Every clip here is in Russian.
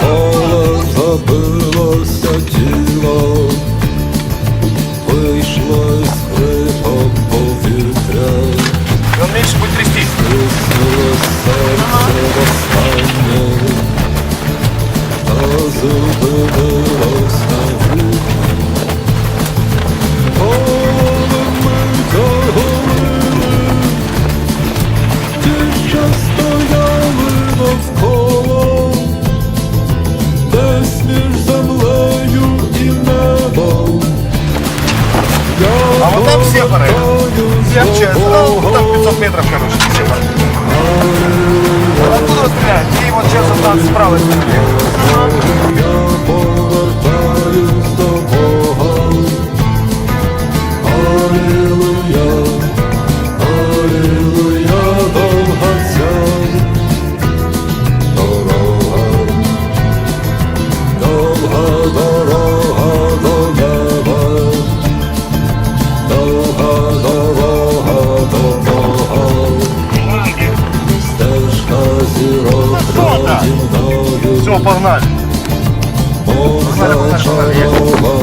Поле забилося тіло, вийшло А вот там сепары. Легче, ну, там 500 метров, короче, сепары. Оттуда стрелять. И вот сейчас он там с правой погнали. Погнали, погнали, погнали.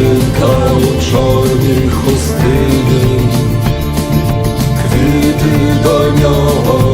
жінка у чорній хустині, квіти до нього.